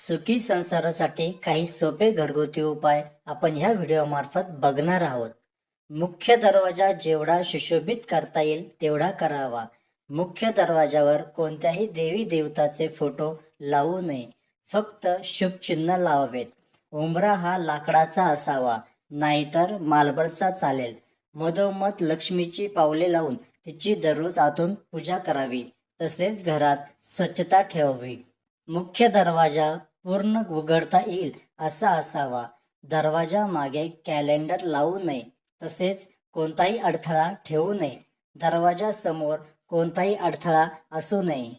सुखी संसारासाठी काही सोपे घरगुती उपाय आपण ह्या व्हिडिओमार्फत बघणार आहोत. मुख्य दरवाजा जेवढा सुशोभित करता येईल तेवढा करावा. मुख्य दरवाजावर कोणत्याही देवी देवताचे फोटो लावू नये. फक्त शुभचिन्ह लावावेत. उंबरा हा लाकडाचा असावा नाहीतर मार्बलचा चालेल. मधोमध लक्ष्मीची पावले लावून तिची दररोज आतून पूजा करावी. तसेच घरात स्वच्छता ठेवावी. मुख्य दरवाजा पूर्ण उघडता येईल असा असावा. दरवाजा मागे कॅलेंडर लावू नये तसेच कोणताही अडथळा ठेवू नये. दरवाजा समोर कोणताही अडथळा असू नये.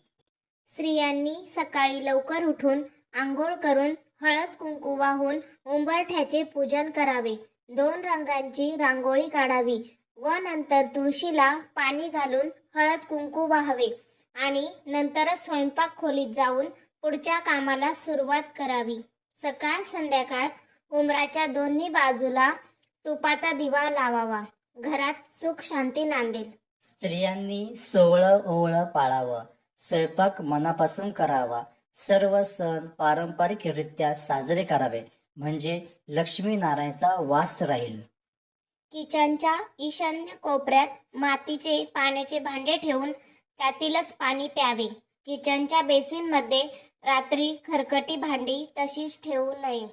स्त्रियांनी सकाळी लवकर उठून आंघोळ करून हळद कुंकू वाहून उंबरठ्याचे पूजन करावे. दोन रंगांची रांगोळी काढावी व नंतर तुळशीला पाणी घालून हळद कुंकू वाहावे आणि नंतरच स्वयंपाक खोलीत जाऊन पुढच्या कामाला सुरुवात करावी. सकाळ संध्याकाळ उंबराच्या दोन्ही बाजूला तुपाचा दिवा लावावा. घरात सुख शांती नांदेल. स्त्रियांनी सोहळं ओवळं पाळावं. स्वयंपाक मनापासून करावा. सर्व सण पारंपरिकरित्या साजरे करावे. म्हणजे लक्ष्मीनारायणचा वास राहील. किचनच्या ईशान्य कोपऱ्यात मातीचे पाण्याचे भांडे ठेवून त्यातीलच पाणी प्यावे. किचनच्या बेसिनमध्ये रात्री खरकटी भांडी तशीच ठेवू नये.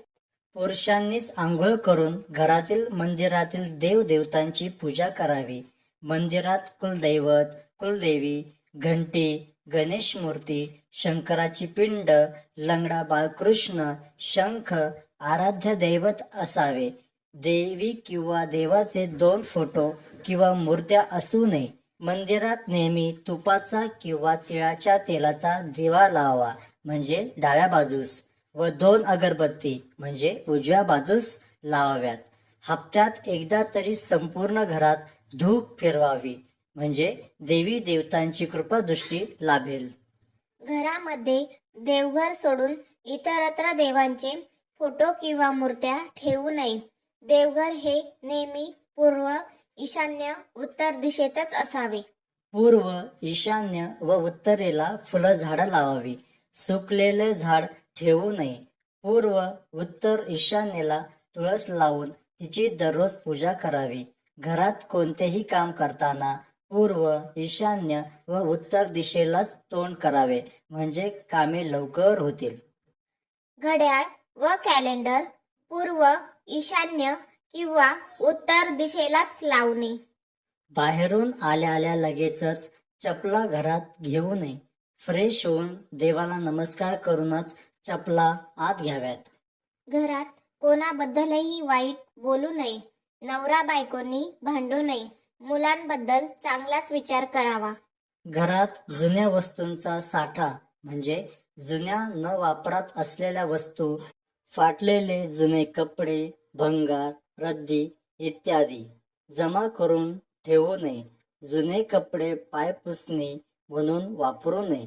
पुरुषांनीच आंघोळ करून घरातील मंदिरातील देवदेवतांची पूजा करावी. मंदिरात कुलदैवत कुलदेवी घंटी गणेश मूर्ती शंकराची पिंड लंगडा बाळकृष्ण शंख आराध्य दैवत असावे. देवी किंवा देवाचे दोन फोटो किंवा मूर्त्या असू नये. मंदिरात नेहमी तुपाचा किंवा तिळाच्या तेलाचा दिवा लावा म्हणजे डाव्या बाजूस व दोन अगरबत्ती म्हणजे उजव्या बाजूस लावाव्यात. हप्त्यात एकदा तरी संपूर्ण घरात धूप फिरवावी म्हणजे देवी देवतांची कृपा दृष्टी लाभेल. घरामध्ये देवघर सोडून इतरत्र देवांचे फोटो किंवा मूर्त्या ठेवू नये. देवघर हे नेहमी ईशान्य उत्तर दिशेतच असावे. पूर्व ईशान्य व उत्तरेला फुलं झाडं लावावी. सुकलेले झाड ठेवू नये. पूर्व उत्तर ईशान्येला तुळस लावून तिची दररोज पूजा करावी. घरात कोणतेही काम करताना पूर्व ईशान्य व उत्तर दिशेलाच तोंड करावे. म्हणजे कामे लवकर होतील. घड्याळ व कॅलेंडर. पूर्व ईशान्य किंवा उत्तर दिशेलाच लावणे. बाहेरून आल्या आल्या लगेचच चपला घरात घेऊ नये. फ्रेश होऊन देवाला नमस्कार करूनच चपला आत घ्याव्यात. घरात कोणाबद्दलही वाईट बोलू नये. नवरा बायकोनी भांडू नये. मुलांबद्दल चांगलाच विचार करावा. घरात जुन्या वस्तूंचा साठा म्हणजे जुन्या न वापरात असलेल्या वस्तू फाटलेले जुने कपडे भंगार रद्दी इत्यादी. जमा करून ठेवू नये. जुने कपडे पायपुसणी म्हणून वापरू नये.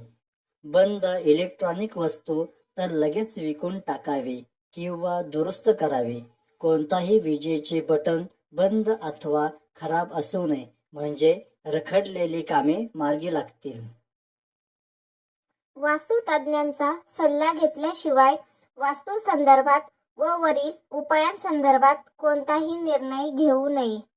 बंद इलेक्ट्रॉनिक वस्तू तर लगेच विकून टाकावे किंवा दुरुस्त करावे. कोणताही विजेचे बटन बंद अथवा खराब असू नये. म्हणजे रखडलेली कामे मार्गी लागतील. वास्तुतज्ञांचा सल्ला घेतल्याशिवाय वास्तू संदर्भात व वरील उपायांसंदर्भात कोणताही निर्णय घेऊ नये.